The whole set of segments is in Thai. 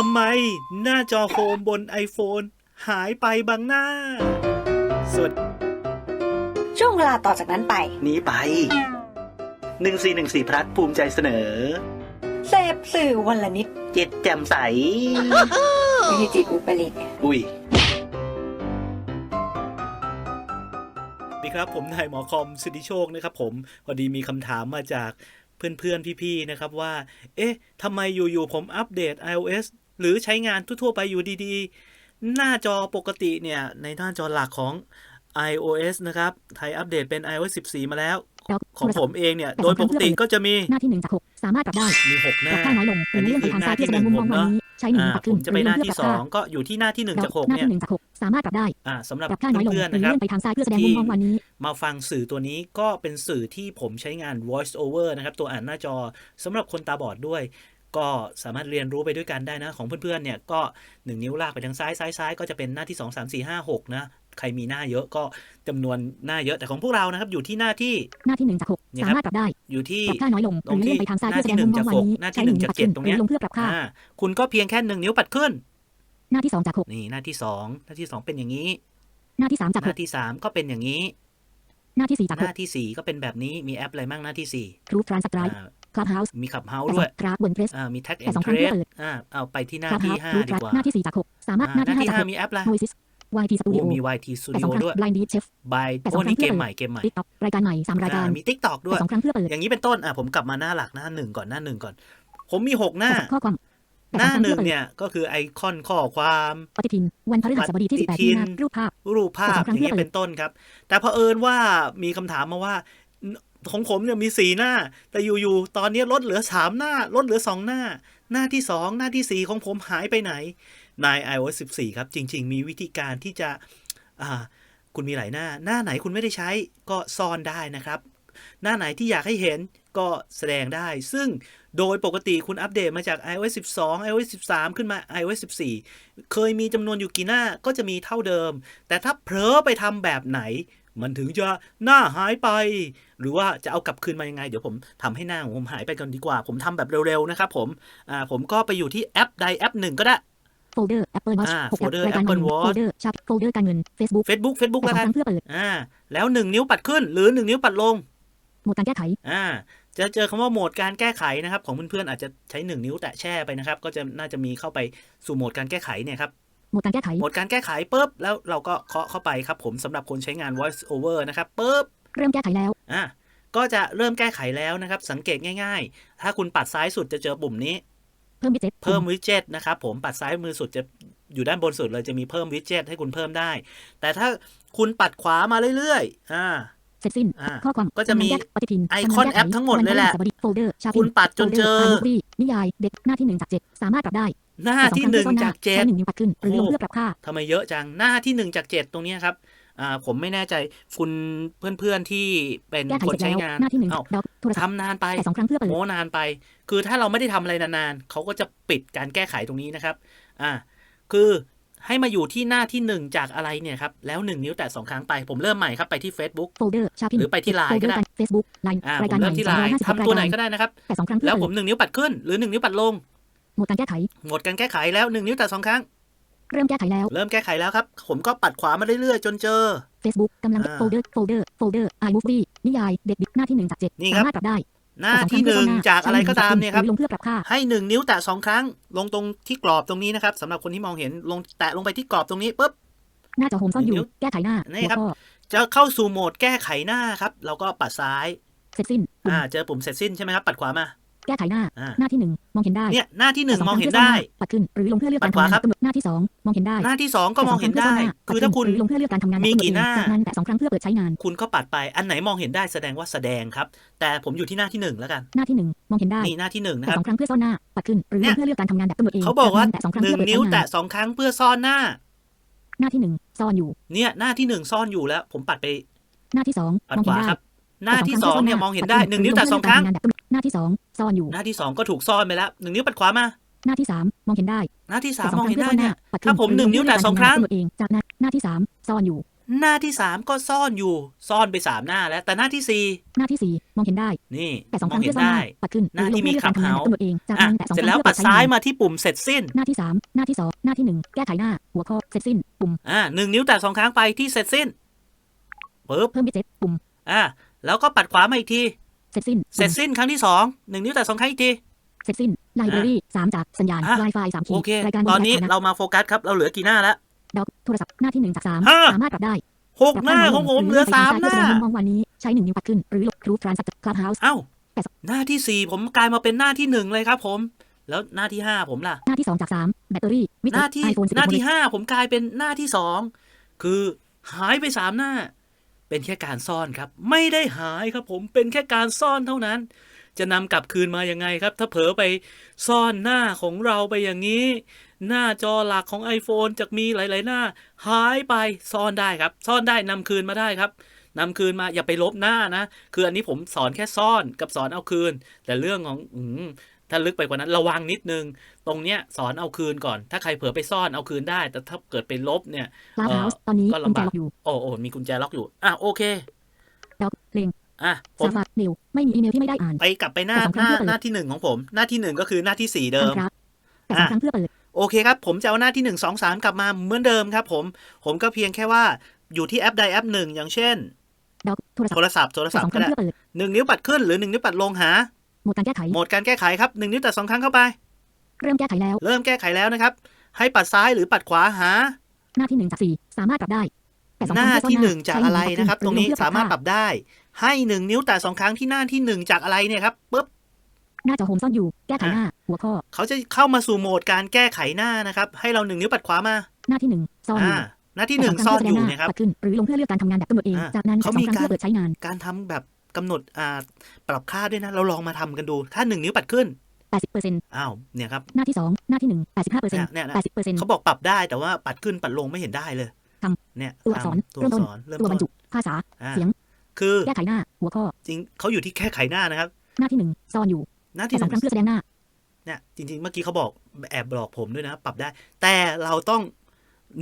ทำไมหน้าจอโฮมบน iPhone หายไปบางหน้า สวัสดีช่วงเวลาต่อจากนั้นไป นี้ไปหนึ่งสี่หนึ่งสี่พลัดภูมิใจเสนอ เสพสื่อวันละนิด เจ็ดแจ่มใสมีจิตอุปริตอุ้ยสวัสดีครับ ผมนายหมอคอมสิทธิโชคนะครับผม พอดีมีคำถามมาจากเพื่อนๆ พี่ๆ นะครับว่า เอ๊ะทำไมอยู่ๆ ผมอัปเดต iOS หรือใช้งานทั่วๆไปอยู่ดีๆ หน้าจอปกติเนี่ย ในหน้าจอหลักของ iOS นะครับ ไทยอัปเดตเป็น iOS 14 มาแล้ว ของผมเองเนี่ย โดยปกติก็จะมีหน้าที่หนึ่งจากหกสามารถปรับได้ มี6หปน้ารับค่าน้อยลงหรือเลื่อนไปทางซ้ายเพื่อแสดงมุมมองวันนี้ใช้หนึ่งอ่าปรับผขึ้นมจะไปหน้าที่รือเลื่อนเพื่อปรับค่2ก็อยู่ที่หน้าที่1จาก6หน้าเนี่ยที่หนึ่งจากหกสามารถปรับได้อ่าสำหรับปรับค่าน้อยลงเพื่อนหรืๆอนะครับเลื่อนไปทางซ้ายเพื่อแสดงมุมมองวันนี้ มาฟังสื่อตัวนี้ก็เป็นสื่อที่ผมใช้งาน voice over นะครับ ตัวอ่านหน้าจอสำหรับคนตาบอดด้วย ก็สามารถเรียนรู้ไปด้วยกันได้นะ ของเพื่อนๆเนี่ยก็ 1 นิ้วลากไปทางซ้ายซ้ายซ้ายก็จะเป็นหน้าที่ 2 3 4 5 6 นะ ใครมีหน้าเยอะก็จำนวนหน้าเยอะแต่ของพวกเรานะครับ อยู่ที่หน้าที่หน้าที่หนึ่งจากหกนี่ครับสามารถปรับได้ อยู่ที่ปรับค่าน้อยลงหตรงรือที่เลื่อนไปทางซ้ายเพื่อแสดงมุมมองวันนี้หน้าที่ใช้หหนึ่นึ่งงจากปรับขึ้นเจ็ดตรงหเนี้รืยอลงเพื่อปรับค่าอ่าคุณก็เพียงแค่1นิ้วปัดขึ้น หน้าที่สองจากหกนี่หน้าที่ 2 หน้าที่ 2 เป็นอย่างนี้ หน้าที่สามจากหหน้ากที่3ก็เป็นอย่างนี้หน้าที่สี่จากหหน้ากที่ 4 ก็เป็นแบบนี้มีแอปอะไรบ้างหน้าที่ทรูทรานสไต4ร์อ่าคลับเฮาส์มีขับเฮาส์แต่ด้วยกราฟบนเพรสอ่ามีแท็กแต่แอนสองด์ครั้เทรงเพื่อสเปิดอ่าเอาไปที่หน้าคลับที่เฮาส์ทรู5ดีทรานกว่าหน้าที่สี่จากหกสามารถอ่าหน้าหน้าที่ห้าที่จากห5กมีแอปอะไร Oasis YT โอ้ Studio มี YT แต่สอง Studio ครั้งด้วย Blind Beat Chef by แต่สโอ้องครั้นี่งเกเพื่อมเปิดใหม่เกมใหม่ TikTok รายการใหม่สามรายการอ่ามี TikTok ด้วแต่ยสองครั้งเพื่อเปิดอย่างนี้เป็นต้นอะผมกลับมาหน้าหลักหน้าหนึ่งก่อนหน้าหนึ่งก่อน ผมมี6หน้าข้อความหน้าหนึ่งเนี่ยก็คือไอคอนข้อความปฏิทิน วันพฤหัสบดีที่18ปฏิทินมีนารูปภาพรูปภาพแต่สองครั้องย่างนี้เพื่อเปิดเป็นต้นครับ แต่เผอิญว่ามีคำถามมาว่า ของผมเนี่ยมีสี่หน้า แต่อยู่ๆตอนนี้ลดเหลือสามหน้า ลดเหลือสองหน้า หน้าที่สองหน้าที่สี่ของผมหายไปไหนใน iOS 14 ครับ จริง ๆ มีวิธีการที่จะคุณมีหลายหน้า หน้าไหนคุณไม่ได้ใช้ก็ซ่อนได้นะครับ หน้าไหนที่อยากให้เห็นก็แสดงได้ ซึ่งโดยปกติคุณอัปเดตมาจาก iOS 12 iOS 13 ขึ้นมา iOS 14 เคยมีจำนวนอยู่กี่หน้าก็จะมีเท่าเดิม แต่ถ้าเผลอไปทำแบบไหน มันถึงจะหน้าหายไป หรือว่าจะเอากลับคืนมายังไง เดี๋ยวผมทำให้หน้าของผมหายไปกันดีกว่า ผมทำแบบเร็วๆนะครับผมอ่าผมก็ไปอยู่ที่แอปใดแอปหนึ่งก็ได้โฟลเดอร์ Apple Watch อ่าหกแอป folder รายการใหม่ Apple Watch โฟลเดอร์ชับโฟลเดอร์การเงิน Facebook Facebook Facebook แต่แล้วสองกันครั้งเพื่อเปิดอ่าแล้ว1นิ้วปัดขึ้น หรือ1นิ้วปัดลงโหมดการแก้ไขอ่าจะเจอคำว่าโหมดการแก้ไขนะครับ ของเพื่อนๆอาจจะใช้ 1 นิ้วแตะแช่ไปนะครับ ก็จะน่าจะมีเข้าไปสู่โหมดการแก้ไขเนี่ยครับ โหมดการแก้ไข โหมดการแก้ไขปุ๊บแล้วเราก็เคาะเข้าไปครับผมสำหรับคนใช้งาน voice over นะครับปุ๊บเริ่มแก้ไขแล้วอะก็จะเริ่มแก้ไขแล้วนะครับ สังเกตง่ายๆ ถ้าคุณปัดซ้ายสุดจะเจอปุ่มนี้ เพิ่มวิดเจ็ตเพิ่มวิดเจ็ตนะครับผมปัดซ้ายมือสุดจะอยู่ด้านบนสุดเลยจะมีเพิ่มวิดเจ็ตให้คุณเพิ่มได้ แต่ถ้าคุณปัดขวามาเรื่อยๆอ่าเสร็จสิ้นอ่าข้อความก็จะมีกำลังแก้ปฏิทินไอคอนกำลังแก้ไขแอปทั้งหมดเลยแหละวันพฤหัสบดีโฟลเดอร์ชาคุณปัดจนเจอวีนิยายเด็กหน้าที่หนึ่งจากเจ็ดสามารถปรับได้ หน้าแต่สองที่ครั้งหนึ่งเพื่อซ่อนหน้จากเจ็ดใช้หนึ่งนิ้วปัดขึ้นหรือลงโอ้เพื่อปรับค่าทำไมเยอะจังหน้าที่หนึ่งจากเจ็ดตรงเนี้ยครับอ่าผมไม่แน่ใจคุณเพื่อนๆที่เป็นแก้ไขคนเสร็จใช้แล้วงานหน้าที่หนึ่งเอ้าดอกโทรศัพท์ทำนานไปแต่สองครั้งเพื่อเปิดโม้นานไป คือถ้าเราไม่ได้ทำอะไรนานๆเขาก็จะปิดการแก้ไขตรงนี้นะครับ อ่า คือให้มาอยู่ที่หน้าที่หนึ่งจากอะไรเนี่ยครับ แล้วหนึ่งนิ้วแตะสองครั้งไป ผมเริ่มใหม่ครับไปที่ Facebook โฟลเดอร์ชาพินหรือไปที่ Line ก็ได้เฟซบุ๊กไลน์อ่ารายผการมใหเริ่ม่มที่สามไลร้อยน์ห้าสิบทำตัวไหนรายก็การได้นะครับแต่สองครั้งเพื่อแล้วผเปิมดหนึ่งนิ้วปัดขึ้นหรือหนึ่งนิ้วปัดลงโหมดการแก้ไข หมดการแก้ไขแล้วหนึ่งนิ้วแตะสองครั้ง เริ่มแก้ไขแล้ว เริ่มแก้ไขแล้วครับ ผมก็ปัดขวามาเรื่อยๆ จนเจอ Facebook กำลังอ่าโฟลเดอร์ โฟลเดอร์ โฟลเดอร์ iMovie นิยาย เด็กหน้าที่หนึ่งจากเจ็ดนี่ครับสามารถปรับได้ หน้าที่หนึ่งจากอะไรก็ตามเนี่ยครับหรือลงเพื่อปรับค่า ให้หนึ่งนิ้วแตะสองครั้ง ลงตรงที่กรอบตรงนี้นะครับสำหรับคนที่มองเห็น ลงแตะลงไปที่กรอบตรงนี้ปุ๊บ หน้าจอโฮมซ่อนอนิ้ยู่วแก้ไขหน้า นี่หัวครับข้อจะเข้าสู่โหมดแก้ไขหน้าครับ เราก็ปัดซ้าย เสร็จสิ้นปุ่มอ่า เจอปุ่มเสร็จสิ้นใช่ไหมครับ ปัดขวามา แก้ไขหน้า อ่า หน้าที่หนึ่งมองเห็นได้เนี่ยหน้าที่หนึ่งแต่สมองเห็นครั้ได้พื่อซ่อหาปัดขึ้นหรือลงเพื่อเลือกการปัดขวาทำงานครับ กำหนดหน้าที่สองมองเห็นได้หน้าที่สองก็มองเห็นได้ แต่สคือรั้ถ้าคุณหรือลงเพื่อเลือกการทำงานมีแบบกี่หน้าจากนั้นแต่สองครั้งเพื่อเปิดใช้งาน คุณก็ปัดไปอันไหนมองเห็นได้แสดงว่าแสดงครับ แต่ผมอยู่ที่หน้าที่หนึ่งแล้วกันหน้าที่หนึ่งมองเห็นได้นี่หน้าที่หนึ่งนะแต่คสรัอบ งครั้งเพื่อซ่อนหน้า ปัดขึ้นหรือเนี่ลย งเพื่อเลือกการทำงานแบบกำหนดเองเขาบอกว่าจกนั้นแต่สองครั้งหนึ่เพื่งอเปิดนิ้วใช้งาแตะนสองครั้งเพื่อซ่อนหน้า หน้าที่หนึ่งซ่อนอยู่ เนี่ยหน้าที่หนึ่งซ่อนอยู่แล้ว ผมปัดไปหน้าที่สองปัดมองขเห็นวาได้ครับ หน้าที่สองเนี่ยมองเห็นได้หนึ่งนิ้วแตะสองครั้ง หน้าที่สองซ่อนอยู่ หน้าที่สองก็ถูกซ่อนไปแล้วหนึ่งนิ้วปัดขวามา หน้าที่สามมองเห็นได้ หน้าที่สามแต่มองเห็นได้ครั้เนี่ยพื่อซ่อหาปัดขึ้ถ้าผมหนึ่งนิ้วแตะสองครั้งกำหดเองจากนั้นหน้าที่สามซ่อนอยู่ หน้าที่สามก็ซ่อนอยู่ ซ่อนไปสามหน้าแล้ว แต่หน้าที่สี่หน้าที่สี่มองเห็นได้ นี่แต่สองมคอรั้งงเห็เพื่อนซ่อนหได้น้าปัดขึ้นหน้าที่มีหรือลงเพื่อเลือกการทำงาน Clubhouse กับตำรวจเองจากอะนั้นแต่สองเสคร็จรั้งแล้วเพื่อปัดใช้ซ้ายงานมาที่ปุ่มเสร็จสิ้น หน้าที่สามหน้าที่สองหน้าที่หนึ่งแก้ไขหน้า หัวข้อเสร็จสิ้น ปุ่ม อ่าหนึ่งนิ้วแตะสองครั้งไปที่เสร็จสิ้นปึ๊บเพิ่มบิเจ็ตปุ่ม อ่า แล้วก็ปัดขวามาอีกที เสร็จสิ้น เสร็จสิ้นครั้งที่สองหนึ่งนิ้วแตะสองครั้งอีกที เสร็จสิ้นไลบรารีสามจากสัญญาณอะ Wi-Fi สามขีโอดเค รายการตอนนี้บริการเรามาโฟกัสครับ เราเหลือกี่หน้าแล้วด็อกโทรศัพท์หน้าที่หนึ่งจากสามห้า สามารถปรับได้หกหน้าของผมเหลือสามหน้ามุมมองวันนี้ใช้หนึ่งนิ้วปัดขึ้นหรือลบรูปทรานสัตคลับเฮาส์เอ้าแต่สหน้าที่สี่ผมกลายมาเป็นหน้าที่หนึ่งเลยครับผม แล้วหน้าที่ห้าผมล่ะ หน้าที่สองจากสามแบตเตอรี่วิหน้าที่ไอโฟนสิบหน้าเอ็ดที่ห้าผมกลายเป็นหน้าที่สองคือหายไปสามหน้า เป็นแค่การซ่อนครับ ไม่ได้หายครับผมเป็นแค่การซ่อนเท่านั้น จะนำกลับคืนมายังไงครับ ถ้าเผลอไปซ่อนหน้าของเราไปอย่างนี้ หน้าจอหลักของ iPhone จะมีหลาย ๆ หน้า หายไปซ่อนได้ครับ ซ่อนได้นำคืนมาได้ครับนำคืนมาอย่าไปลบหน้านะ คืออันนี้ผมสอนแค่ซ่อนกับสอนเอาคืน แต่เรื่องของ ถ้าลึกไปกว่านั้นระวังนิดนึง ตรงเนี้ยสอนเอาคืนก่อน ถ้าใครเผลอไปซ่อนเอาคืนได้ แต่ถ้าเกิดไปลบเนี่ยคลับเฮาส์ตอนนี้ก็กุญลำแจบากล็อกอยู่โอ้โอ้มีกุญแจล็อกอยู่ อะโอเคด็อกเลงอะผมซาฟาเมลไม่มีอีเมลที่ไม่ได้อ่านไปกลับไปหน้าแต่สองหน้าครั้งเพื่อเปิดหน้าที่หนึ่งของผม หน้าที่หนึ่งก็คือหน้าที่สี่เดิมครับแต่สองครั้งเพื่อเปิดโอเคครับ ผมจะเอาหน้าที่หนึ่งสองสามกลับมาเหมือนเดิมครับ ผม ผมก็เพียงแค่ว่าอยู่ที่แอปใดแอปหนึ่งอย่างเช่นด็อกโทรศัพโทท์รศัพท์โทรศัพแต่สองครั้งท์ก็ได้เพื่อเปิดหนึ่งนิ้วปัดขึ้นหรือหนึ่งนิ้วปัดลงหา โหมดการแก้ไขโหมดการแก้ไขครับหนึ่งนิ้วแต่สองครั้งเข้าไป เริ่มแก้ไขแล้ว เริ่มแก้ไขแล้วนะครับ ให้ปัดซ้ายหรือปัดขวาหา หน้าที่หนึ่งจากสี่สามารถปรับได้แต่สองหครั้น้างเพื่อซ่อนที่หหน้านึ่งจากใช้อะไรวปัดขึ้นะครับ ตรงนี้หอลเพื่อสามารถปรับได้ ให้หนึ่งนิ้วแต่สองครั้งที่หน้าที่หนึ่งจากอะไรเนี่ยครับปุ๊บหน้าจอโฮมซ่อนอยู่แก้ไขหน้า หัวข้อ เขาจะเข้ามาสู่โหมดการแก้ไขหน้านะครับ ให้เราหนึ่งนิ้วปัดขวามา หน้าที่หนึ่งซ่อนออ่ายู่หน้าที่หนึ่งซ่อนอยู่เนะครับปัดขึ้นหรือลงเพื่อเลือกการทำงานแบบกำหนดเองอ่าจากนั้นเขาสองมีครั้งการเพื่อเปิดใช้งาน การทำแบบ กำหนดอ่าปรับค่าด้วยนะ เราลองมาทำกันดู ถ้าหนึ่งนิ้วปัดขึ้น80%อ้าวเนี่ยครับหน้าที่สองหน้าที่หนึ่ง85%เนี่ยเนี่ยนะ80%เขาบอกปรับได้แต่ว่าปัดขึ้นปัดลงไม่เห็นได้เลยทเนี่ยตัวอักษรทำตัวเริ่อัมกต้นษรเริ่มตัวบต้รนรจุภาษาอ่าเสียงคือแก้ไขหน้า หัวข้อ จริงเขาอยู่ที่แค่ไขหน้านะครับ หน้าที่หนึ่งซ่อนอยู่ หน้าแต่ที่หสองครั้งนึ่งเพื่อแสดงหน้าเนี่ยจริง ๆ เมื่อกี้เขาบอกแอบบอกผมด้วยนะ ปรับได้ แต่เราต้อง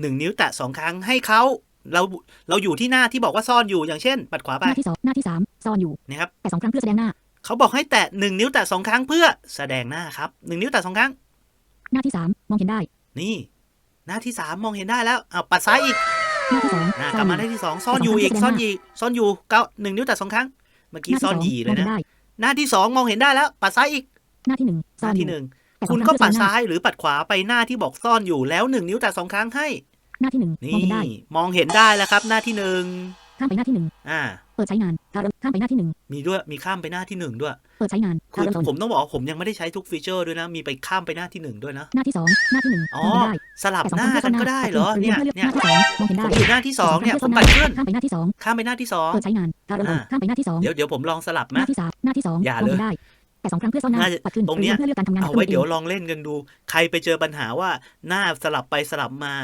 หนึ่งนิ้วแตะสองครั้งให้เขา เราเราอยู่ที่หน้าที่บอกว่าซ่อนอยู่อย่างเช่น ปัดขวาหไปน้าที่สองหน้าที่สามซ่อนอยู่นะครับแต่สองครั้งเพื่อแสดงหน้า เขาบอกให้แตะหนึ่งนิ้วแตะสองครั้งเพื่อแสดงหน้าครับหนึ่งนิ้วแตะสองครั้ง หน้าที่สามมองเห็นได้ นี่ หน้าที่สามมองเห็นได้แล้วอ้าวปัดซ้ายอีกหน้าที่สองอะซ่กอลับนอมายู่หน้าที่สองซ่อนอยู่อีกแต่สซ่อองนครั้งยีซ่อนอยู่เก้าหนึ่งนิ้วแต่สองครั้ง เมื่อหกี้น้าซ่ที่อนสองยีเลมอยงเห็นะนได้หน้าที่สองมองเห็นได้แล้ว ปัดซ้ายอีก หน้าที่หนึ่งหซ่อน้านอที่ยู่หนึ่งแต่สอคุงณครั้งก็เพื่อแสปัดดงหน้าซ้ายหรือปัดขวาไปหน้าที่บอกซ่อนอยู่แล้วหนึ่งนิ้วแต่สองครั้งให้ หน้าที่หนึ่งนี่มองเห็นได้ มองเห็นได้แล้วครับ หน้าที่หนึ่งข้ามไปหน้าที่หนึ่งอ่า เปิดใช้งานการเริ่มข้ามไปหน้าที่หนึ่งมีด้วย มีข้ามไปหน้าที่หนึ่งด้วย เปิดใช้งานคืการอเริ่มต้นผมต้องบอกว่าผมยังไม่ได้ใช้ทุกฟีเจอร์ด้วยนะ มีไปข้ามไปหน้าที่หนึ่งด้วยนะ หน้าที่สองหน้าที่หนึ่งอ๋อมองเห็นได้สลับแต่สองหคน้ารั้งเพื่อซ่อนกันหน้าก็ได้ปัดเหรอขึ้นหรือเนี่ยลงเพื่อเลือกเนี่ยหน้าที่สองมองเห็นได้ผมอยู่หน้าที่สองเนี่ย ผมปัดขึ้นข้ามไปหน้าที่สองข้ามไปหน้าที่สองเปิดใช้งานการเริ่มต้นอ่าข้ามไปหน้าที่สองเดี๋ยวเดี๋ยวผมลองสลับหน้านะที่สามหน้าที่สองอย่ามองเลยเห็นได้แต่สองครั้งเพื่อซ่อนหน้าน่าจะปัดขึ้นตรงเนี้ยหรือเพื่อเลือกการทำงานเอาแบบไว้ตัวเองเดี๋ยวลองเล่นกันดู ใครไปเจอปัญหาว่าหน้าสลับไปสลับมา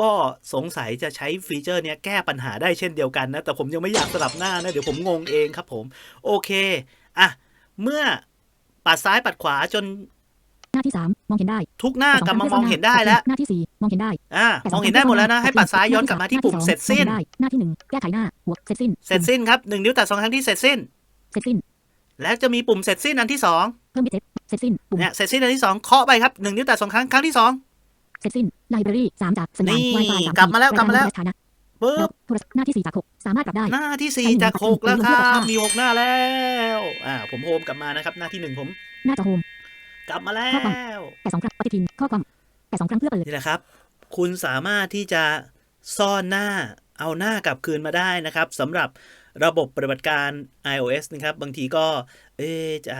ก็สงสัยจะใช้ฟีเจอร์เนี้ยแก้ปัญหาได้เช่นเดียวกันนะ แต่ผมยังไม่อยากสลับหน้านะ เดี๋ยวผมงงเองครับผม โอเค อะ เมื่อปัดซ้ายปัดขวาจนหน้าที่สามมองเห็นได้ ทุกหน้ากลับมามองเห็นได้แล้ว หน้าที่สี่มองเห็นได้ อะแต่มองเห็นได้หมดแล้วนะ ให้ปัดซ้ายย้อนกลับมาที่ปุ่มเสร็จสิ้น หน้าที่หนึ่งแก้ไขหน้าหัวเสร็จสิ้น เสร็จสิ้นครับหนึ่งนิ้วแตะสองครั้งที่เสร็จสิ้น เสร็จสิ้น แล้วจะมีปุ่มเสร็จสิ้นอันที่สองเพิ่มบิเจ็ตเสร็จสิ้นปุ่มเนี่ย เสร็จสิ้นอันที่สองเคาะไปครับหนึ่งนิ้วแตะสองครั้งครั้งที่สอง เสร็จสิ้นไลบรารีสามจากสัญญาณนี่ Wi-Fi สามกลับมาแล้วกลับมาแล้วรยรฐานะปึ๊บโทรศัพท์หน้าที่สี่จากหกสามารถปรับได้ หน้าที่สี่จากหกแล้วครับมีหกหน้าแล้วอ่าผมโฮมกลับมานะครับหน้าที่หนึ่งผมหน้าจอโฮมกลับมาแล้ข้อความวแต่สองครั้งปฏิทินข้อความแต่สองครั้งเพื่อเปิดนี่แหละครับ คุณสามารถที่จะซ่อนหน้าเอาหน้ากลับคืนมาได้นะครับสำหรับระบบปฏิบัติการ iOS นะครับ บางทีก็ เอ๊ะจะ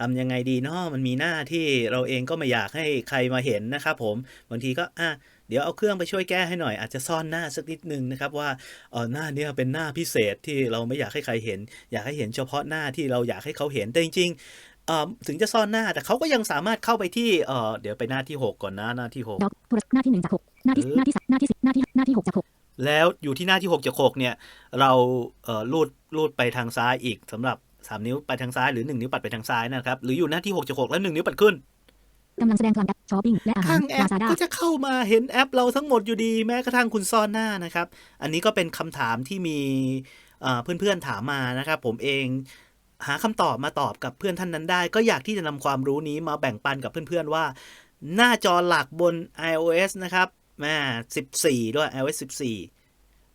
ทำยังไงดีเนาะมันมีหน้าที่เราเองก็ไม่อยากให้ใครมาเห็นนะครับผมบางทีก็อะเดี๋ยวเอาเครื่องไปช่วยแก้ให้หน่อย อาจจะซ่อนหน้าสักนิดนึงนะครับว่าเออหน้าเนี้ยเป็นหน้าพิเศษที่เราไม่อยากให้ใครเห็น อยากให้เห็นเฉพาะหน้าที่เราอยากให้เขาเห็นแต่จริงๆเอ่อถึงจะซ่อนหน้าแต่เขาก็ยังสามารถเข้าไปที่เออเดี๋ยวไปหน้าที่ 6 ก่อนนะหน้าที่6ดอกโทรศัพท์หน้าที่หนึ่งจากหกหน้าที่เออหน้าที่สามหน้าที่สิบหน้าที่หน้าที่หกจากหกแล้วอยู่ที่หน้าที่6จาก6เนี่ยเราเอ่อลูดลูดไปทางซ้ายอีกสำหรับ 3นิ้วไปทางซ้ายหรือ1นิ้วปัดไปทางซ้ายนะครับ หรืออยู่หน้าที่6จาก6แล้ว1นิ้วปัดขึ้นกำลังแสดงพลังแอปช้อปปิ้งและอาหารข้างแอป Lazada ก็จะเข้ามาเห็นแอปเราทั้งหมดอยู่ดีแม้กระทั่งคุณซ่อนหน้านะครับ อันนี้ก็เป็นคำถามที่มีเอ่อเพื่อนๆถามมานะครับ ผมเองหาคำตอบมาตอบกับเพื่อนท่านนั้นได้ ก็อยากที่จะนำความรู้นี้มาแบ่งปันกับเพื่อนๆว่า หน้าจอหลักบน iOS นะครับแม่14 ด้วย iOS 14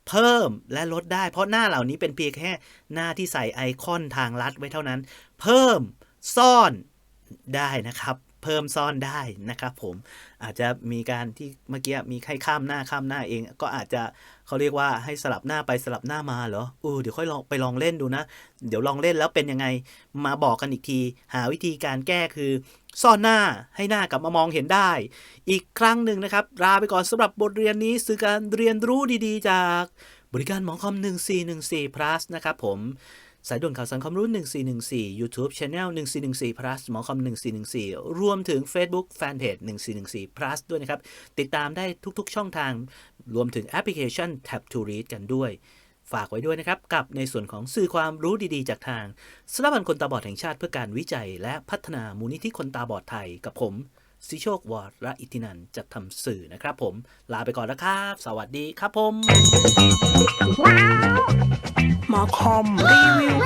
เพิ่มและลดได้ เพราะหน้าเหล่านี้เป็นเพียงแค่หน้าที่ใส่ไอคอนทางลัดไว้เท่านั้น เพิ่มซ่อนได้นะครับเพิ่มซ่อนได้นะครับผมอาจจะมีการที่เมื่อกี้มีใครข้ามหน้าข้ามหน้าเอง ก็อาจจะ เขาเรียกว่าให้สลับหน้าไปสลับหน้ามาเหรอเออเดี๋ยวค่อยลองไปลองเล่นดูนะ เดี๋ยวลองเล่นแล้วเป็นยังไงมาบอกกันอีกที หาวิธีการแก้คือ ซ่อนหน้าให้หน้ากลับมามองเห็นได้ อีกครั้งหนึ่งนะครับลาไปก่อนสำหรับบทเรียนนี้สื่อการเรียนรู้ดีๆ จากบริการหมอคอม 1414 plus นะครับผม สายด่วนข่าวสารความรู้ 1414 YouTube Channel 1414 plus หมอคอม 1414 รวมถึง Facebook Fanpage 1414 plus ด้วยนะครับ ติดตามได้ทุกๆช่องทาง รวมถึงแอปพลิเคชัน Tab to Read กันด้วย ฝากไว้ด้วยนะครับ กับในส่วนของสื่อความรู้ดีๆ จากทางสถาบันคนตาบอดแห่งชาติเพื่อการวิจัย และพัฒนามูลนิธิคนตาบอดไทยกับผม สิโชควรอิทินันจะทำสื่อนะครับผม ลาไปก่อนนะครับ สวัสดีครับผมหมอคอมรีวิว